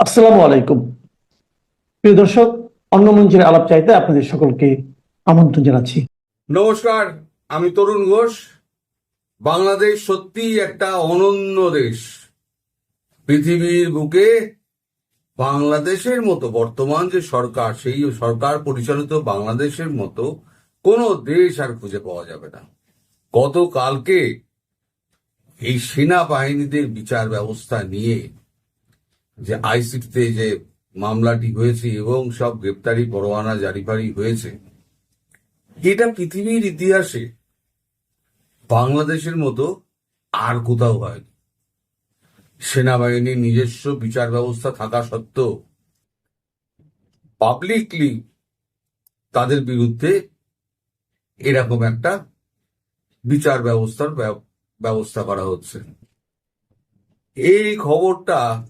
আসসালামু আলাইকুম। প্রিয় দর্শক, অন্য মঞ্চের আলাপ চাইতে আপনাদের সকলকে আমন্ত্রণ জানাচ্ছি। নমস্কার, আমি তরুণ ঘোষ। বাংলাদেশ সত্যিই একটা অনন্য দেশ। পৃথিবীর বুকে বাংলাদেশের মতো, বর্তমান যে সরকার, সেই সরকার পরিচালিত বাংলাদেশের মতো কোনো দেশ আর খুঁজে পাওয়া যাবে না। গতকালকে এই সেনাবাহিনীদের বিচার ব্যবস্থা নিয়ে যে আইসিটিতে যে মামলাটি হয়েছে এবং সব গ্রেপ্তারি পরোয়ানা জারিফারি হয়েছে, এটা পৃথিবীর ইতিহাসে বাংলাদেশের মতো আর কোথাও হয়নি। সেনাবাহিনীর নিজস্ব বিচার ব্যবস্থা থাকা সত্ত্বেও পাবলিকলি তাদের বিরুদ্ধে এরকম একটা বিচার ব্যবস্থার ব্যব- ব্যবস্থা করা হচ্ছে। এই খবরটা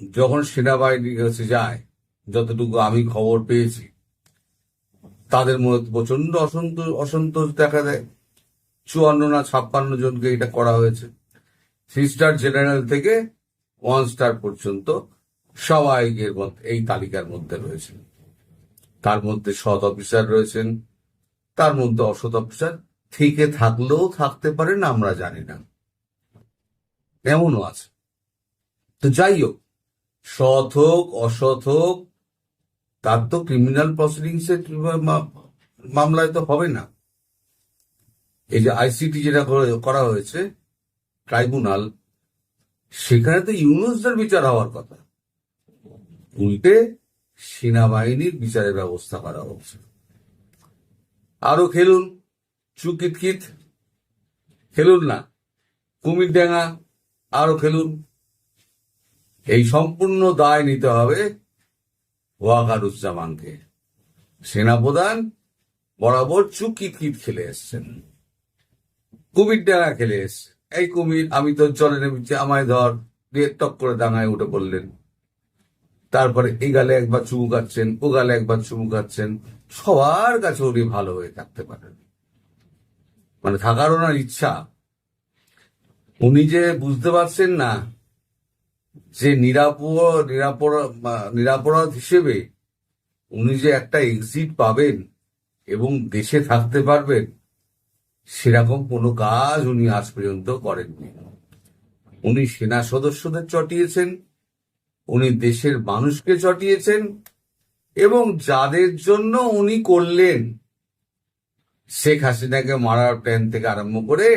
যখন সেনাবাহিনীর কাছে যায়, যতটুকু আমি খবর পেয়েছি, তাদের মধ্যে প্রচণ্ড অসন্তোষ অসন্তোষ দেখা দেয়। চুয়ান্ন না ছাপ্পান্ন জনকে এটা করা হয়েছে। থ্রি স্টার জেনারেল থেকে ওয়ান স্টার পর্যন্ত সবাই এর মধ্যে এই তালিকার মধ্যে রয়েছে তার মধ্যে সৎ অফিসার রয়েছেন, তার মধ্যে অসৎ অফিসার থেকে থাকলেও থাকতে পারেন, আমরা জানি না। এমনও আছে। তো যাই হোক সৎ হোক, অসৎ হোক, তার তো ক্রিমিনাল প্রসিডিংস এর মামলায় তো হবে না। এই যে আইসিটি যেটা করা হয়েছে ট্রাইব্যুনাল সেখানে তো ইউনুসদের বিচার হওয়ার কথা। উল্টে সেনাবাহিনীর বিচারের ব্যবস্থা করা হচ্ছে। আরও খেলুন, চুকিতকিত, খেলুন না। কুমির ডাঙ্গা আরও খেলুন। এই সম্পূর্ণ দায় নিতে হবে ওয়াকারুজ্জামানকে। সেনাপ্রধান বরাবর চুকিত কিত খেলে এসছেন। কুমির ডাঙা খেলে এসছে। এই কুমির, আমি তোর জলে নেমেছি, আমায় ধর। দিয়ে টক করে ডাঙায় উঠে পড়লেন। তারপরে এই গালে একবার চুমু খাচ্ছেন, ও গালে একবার চুমু খাচ্ছেন। সবার কাছে উনি ভালো হয়ে থাকতে পারেন। মানে থাকার ওনার ইচ্ছা। উনি যে বুঝতে পারছেন না যে নিরাপদ নিরাপরাধ নিরাপরাধ হিসেবে উনি যে একটা এক্সিট পাবেন এবং দেশে থাকতে পারবেন, সেরকম কোনো কাজ উনি আজ পর্যন্ত করেননি। উনি সেনা সদস্যদের চটিয়েছেন, উনি দেশের মানুষকে চটিয়েছেন এবং যাদের জন্য উনি করলেন, শেখ হাসিনাকে মারার প্ল্যান থেকে আরম্ভ করে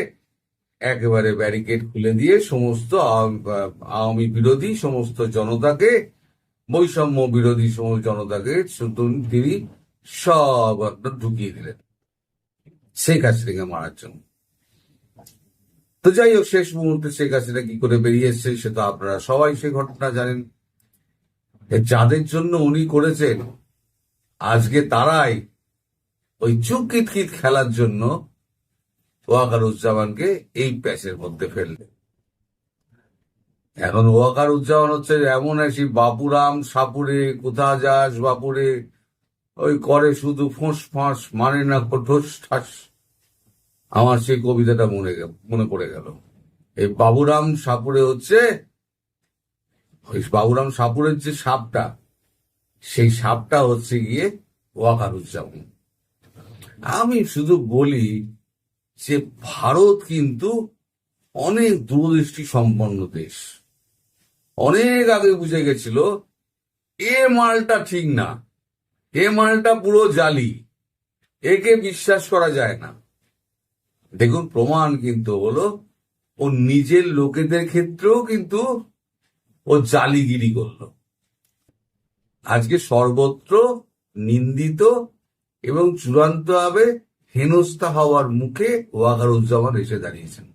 একেবারে ব্যারিকেড খুলে দিয়ে সমস্ত আওয়াম- বিরোধী, সমস্ত জনতাকে, বৈষম্য বিরোধী, সমস্ত জনতাকে তিনি সব আপনার ঢুকিয়ে দিলেন। শেখ হাসিনাকে মারার জন্য। তো যাই হোক, শেষ মুহূর্তে শেখ হাসিনা কি করে বেরিয়ে এসছে সে তো আপনারা সবাই সে ঘটনা জানেন। যাদের জন্য উনি করেছেন, আজকে তারাই ওই চুপ কিত খেলার জন্য ওয়াকারুজ্জামানকে এই প্যাচের মধ্যে ফেললে। এখন ওয়াকারুজ্জামান হচ্ছে এমন একটি বাপুরাম, সাপুরে কোথা যাস বাপুরে, ওই করে শুধু ফোঁস ফাঁস মানে না ঠোস ঠাস। আমার সেই কবিতাটা মনে মনে পড়ে গেল। এই বাবুরাম সাপুরে হচ্ছে, ওই বাবুরাম সাপুরের যে সাপটা, সেই সাপটা হচ্ছে গিয়ে ওয়াকারুজ্জামান। আমি শুধু বলি যে ভারত কিন্তু অনেক দূরদৃষ্টি সম্পন্ন দেশ। অনেক আগে বুঝে গেছিল, এ মালটা ঠিক না, এ মালটা পুরো জালি, একে বিশ্বাস করা যায় না। দেখুন, প্রমাণ কিন্তু হলো, ও নিজের লোকেদের ক্ষেত্রেও কিন্তু ও জালিগিরি করল। আজকে সর্বত্র নিন্দিত এবং চূড়ান্তভাবে হেনস্থা হওয়ার মুখে ওয়াকারুজ্জামান এসে দাঁড়িয়েছেন।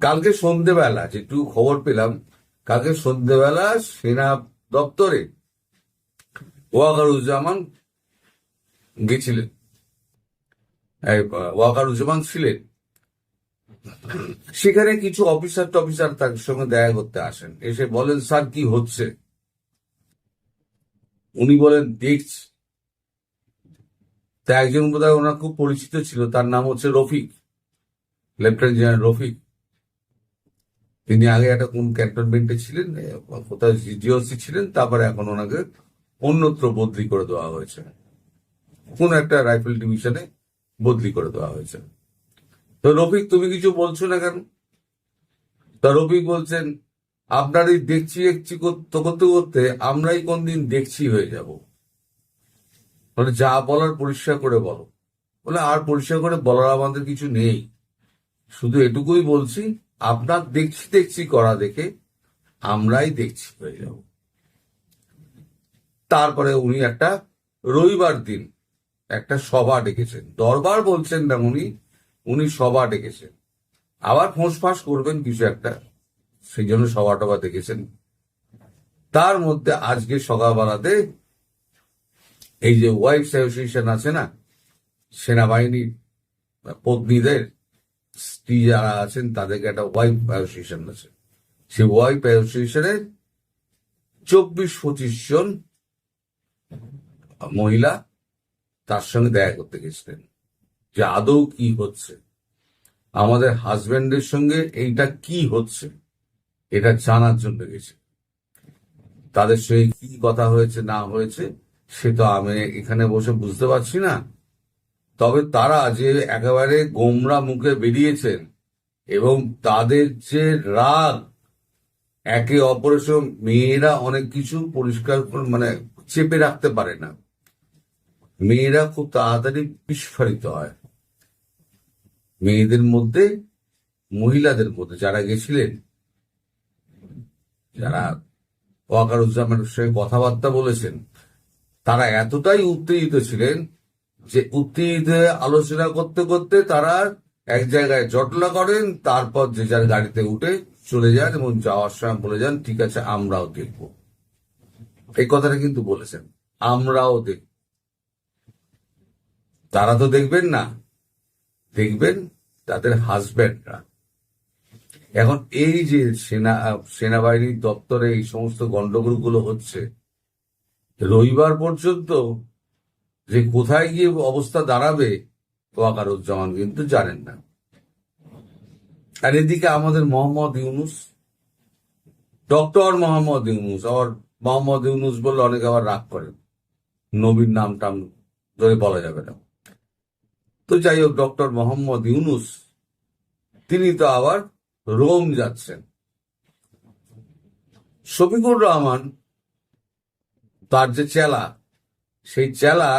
কালকে সন্ধেবেলা যেটুকু খবর পেলাম কালকে সন্ধেবেলা সেনা দপ্তরে ওয়াকারুজ্জামান গেছিলেন। এই, ওয়াকারুজ্জামান ছিলেন। সেখানে কিছু অফিসার টফিসার তার সঙ্গে দেখা করতে আসেন। এসে বলেন স্যার কি হচ্ছে? উনি বলেন দেখছি। তা একজন বোধহয় ওনার খুব পরিচিত ছিল, তার নাম হচ্ছে রফিক, লেফটেন্যান্ট জেনারেল রফিক। তিনি আগে একটা কোন ক্যান্টনমেন্টে ছিলেন কোথায় জিওসি ছিলেন, তারপরে এখন ওনাকে অন্যত্র বদলি করে দেওয়া হয়েছে। কোন একটা রাইফেল ডিভিশনে বদলি করে দেওয়া হয়েছে। তো রফিক, তুমি কিছু বলছো না কেন? তা রফিক বলছেন আপনার এই দেখছি দেখছি করতে করতে করতে আমরাই কোনদিন দেখছি হয়ে যাব। মানে যা বলার পরিষ্কার করে বলো। বলে, আর পরিষ্কার করে বলার আমাদের কিছু নেই। শুধু এটুকুই বলছি, আপনার দেখছি দেখছি করা দেখে আমরাই দেখছি হয়ে যাব। তারপরে উনি একটা রবিবার দিন একটা সভা ডেকেছেন। দরবার বলছেন না উনি উনি সভা ডেকেছেন। আবার ফোঁস ফাঁস করবেন কিছু একটা, সেই জন্য সভা টভা ডেকেছেন। তার মধ্যে আজকে সকালবেলাতে এই যে ওয়াইফ অ্যাসোসিয়েশন আছে না সেনাবাহিনীর পত্নীদের স্ত্রী যারা আছেন, তাদেরকে একটা ওয়াইফ অ্যাসোসিয়েশন আছে। সেই ওয়াইফ অ্যাসোসিয়েশনের চব্বিশ পঁচিশ জন মহিলা তার সঙ্গে দেখা করতে গেছিলেন। যে আদৌ কি হচ্ছে? আমাদের হাজবেন্ডের সঙ্গে এইটা কি হচ্ছে? এটা জানার জন্য গেছে। তাদের সঙ্গে কি কথা হয়েছে, না হয়েছে সে তো আমি এখানে বসে বুঝতে পারছি না। তবে তারা যে একেবারে গোমরা মুখে বেরিয়েছেন এবং তাদের যে রাগ, একে অপরের মেয়েরা অনেক কিছু পরিষ্কার করে মানে চেপে রাখতে পারে না। মেয়েরা খুব তাড়াতাড়ি বিস্ফোরিত হয়। মেয়েদের মধ্যে, মহিলাদের মধ্যে যারা গেছিলেন, যারা ওয়াকারুজ্জামানের সঙ্গে কথাবার্তা বলেছেন তারা এতটাই উত্তেজিত ছিলেন যে উত্তেজিত আলোচনা করতে করতে তারা এক জায়গায় জটলা করেন, তারপর যে যার গাড়িতে উঠে চলে যান এবং যাওয়ার সময় বলে যান, ঠিক আছে, আমরাও দেখব। এই কথাটা কিন্তু বলেছেন, আমরাও দেখব। তারা তো দেখবেন না, দেখবেন তাদের হাজব্যান্ডরা। এখন এই যে সেনা, সেনাবাহিনীর দপ্তরে এই সমস্ত গন্ডগোলগুলো হচ্ছে রবিবার পর্যন্ত যে কোথায় গিয়ে অবস্থা দাঁড়াবে ওয়াকারুজ্জামান কিন্তু জানেন না। আর এদিকে আমাদের মোহাম্মদ ইউনুস, ডক্টর মোহাম্মদ ইউনুস, আবার মোহাম্মদ ইউনুস বললে অনেকে আবার রাগ করেন। নবীর নাম টাম ধরে বলা যাবে না। তো যাই হোক, ডক্টর মোহাম্মদ ইউনুস, তিনি তো আবার রোম যাচ্ছেন। শফিকুর রহমান তার যে চেলা, সেই চেলা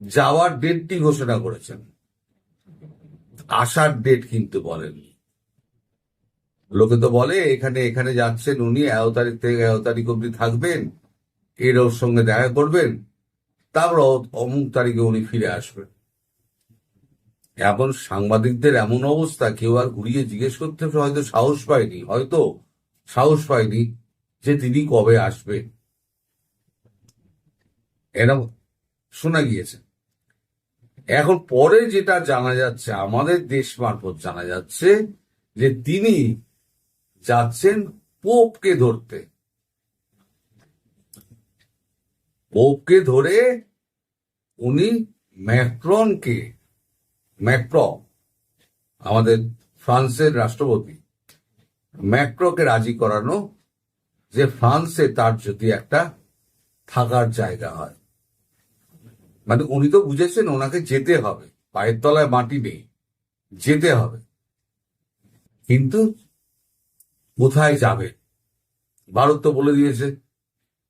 যাওয়ার ডেটটি ঘোষণা করেছেন। আসার ডেট কিন্তু বলেননি। লোকে তো বলে, এখানে এখানে যাচ্ছেন উনি, এগারো তারিখ থেকে এগারো তারিখ অব্দি থাকবেন এর ওর সঙ্গে দেখা করবেন, তারপর অমুক তারিখে উনি ফিরে আসবেন। এখন সাংবাদিকদের এমন অবস্থা, কেউ আর ঘুরিয়ে জিজ্ঞেস করতে হয়তো সাহস পায়নি, হয়তো সাহস পায়নি যে তিনি কবে আসবেন। এরকম শোনা গিয়েছে। এখন পরে যেটা জানা যাচ্ছে, আমাদের দেশ মারফত জানা যাচ্ছে যে তিনি যাচ্ছেন পোপকে ধরতে। পোপকে ধরে উনি ম্যাক্রনকে, ম্যাক্র, আমাদের ফ্রান্সের রাষ্ট্রপতি, ম্যাক্রোকে রাজি করানো যে ফ্রান্সে তার যদি একটা থাকার জায়গা হয়। মানে উনি তো বুঝেছেন ওনাকে যেতে হবে। পায়ের তলায় মাটি নেই। যেতে হবে। কিন্তু কোথায় যাবে? ভারত তো বলে দিয়েছে,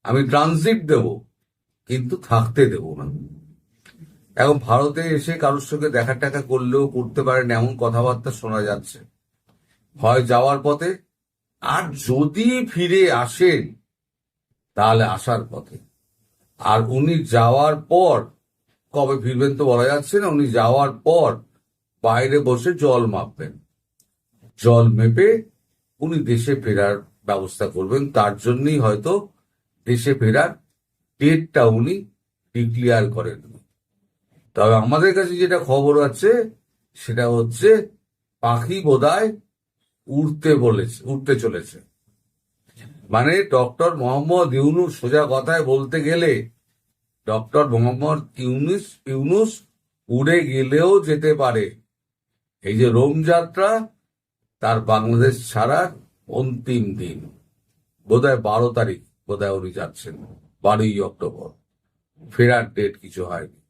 আমি ট্রানজিট দেব, কিন্তু থাকতে দেব না। এখন ভারতে এসে কারোর সঙ্গে দেখা টাকা করলেও করতে পারেন এমন কথাবার্তা শোনা যাচ্ছে। হয় যাওয়ার পথে, আর যদি ফিরে আসেন, তাহলে আসার পথে। আর উনি যাওয়ার পর কবে ফিরবেন তো বলা যাচ্ছে না, উনি যাওয়ার পর বাইরে বসে জল মাপবেন। জল মেপে উনি দেশে ফেরার ব্যবস্থা করবেন। তার জন্যই হয়তো দেশে ফেরার ডেটটা উনি ডিক্লিয়ার করেন। তবে আমাদের কাছে যেটা খবর আছে, সেটা হচ্ছে পাখি বোধহয় উড়তে বলেছে উঠতে চলেছে। মানে ডক্টর মোহাম্মদ ইউনুস সোজা কথায় বলতে গেলে ডক্টর মোহাম্মদ ইউনুস ইউনুস উড়ে গেলেও যেতে পারে। এই যে রোম যাত্রা, তার বাংলাদেশ ছাড়ার অন্তিম দিন। বোধহয় বারো তারিখ বোধহয় উনি যাচ্ছেন, বারোই অক্টোবর। ফেরার ডেট কিছু হয়নি।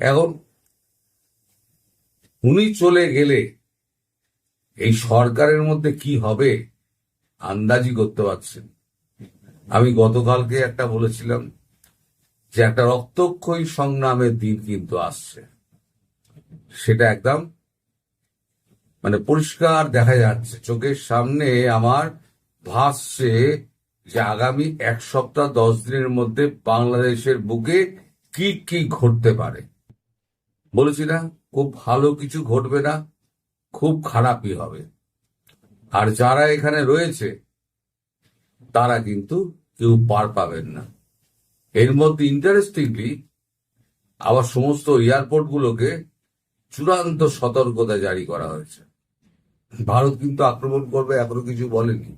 এখন উনি চলে গেলে এই সরকারের মধ্যে কি হবে আন্দাজি করতে পারছেন। আমি গতকালকে একটা বলেছিলাম যে একটা রক্তক্ষয়ী সংগ্রামের দিন কিন্তু আসছে। সেটা একদম মানে পরিষ্কার দেখা যাচ্ছে। চোখের সামনে আমার ভাসছে যে আগামী এক সপ্তাহ, দশ দিনের মধ্যে বাংলাদেশের বুকে কি কি ঘটতে পারে। বলেছি না, খুব ভালো কিছু ঘটবে না, খুব খারাপই হবে। আর যারা এখানে রয়েছে, তারা কিন্তু কেউ পার পাবেন না। এর মধ্যে ইন্টারেস্টিংলি আবার সমস্ত এয়ারপোর্ট গুলোকে চূড়ান্ত সতর্কতা জারি করা হয়েছে। ভারত কিন্তু আক্রমণ করবে এখনও কিছু বলেনি।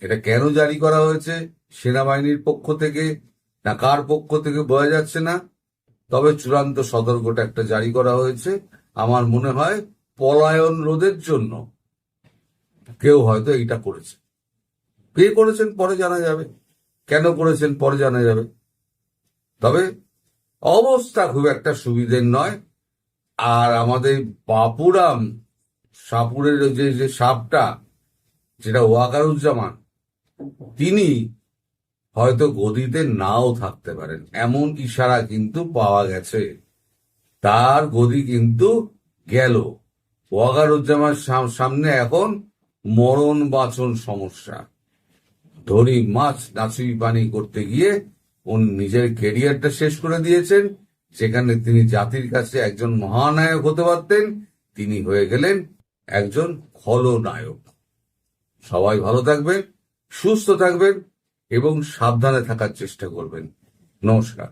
এটা কেন জারি করা হয়েছে, সেনাবাহিনীর পক্ষ থেকে না কার পক্ষ থেকে বোঝা যাচ্ছে না, তবে চূড়ান্ত সতর্কতা একটা জারি করা হয়েছে। আমার মনে হয় পলায়ন রোধের জন্য কেউ হয়তো এইটা করেছে। কে করেছেন পরে জানা যাবে। কেন করেছেন? পরে জানা যাবে। তবে অবস্থা খুব একটা সুবিধের নয়। আর আমাদের বাপুরাম সাপুরের যে যে সাপটা, যেটা ওয়াকারুজ্জামান, তিনি হয়তো গদিতে নাও থাকতে পারেন। এমন ইশারা কিন্তু পাওয়া গেছে। তার গদি কিন্তু গেল। ওয়াকারুজ্জামান সাম- সামনে এখন মরণ বাঁচন সমস্যা। ধনী মাছ নাচুই পানি করতে গিয়ে উনি নিজের কেরিয়ারটা শেষ করে দিয়েছেন। সেখানে তিনি জাতির কাছে একজন মহানায়ক হতে পারতেন। তিনি হয়ে গেলেন একজন খলনায়ক। সবাই ভালো থাকবেন, সুস্থ থাকবেন এবং সাবধানে থাকার চেষ্টা করবেন। নমস্কার।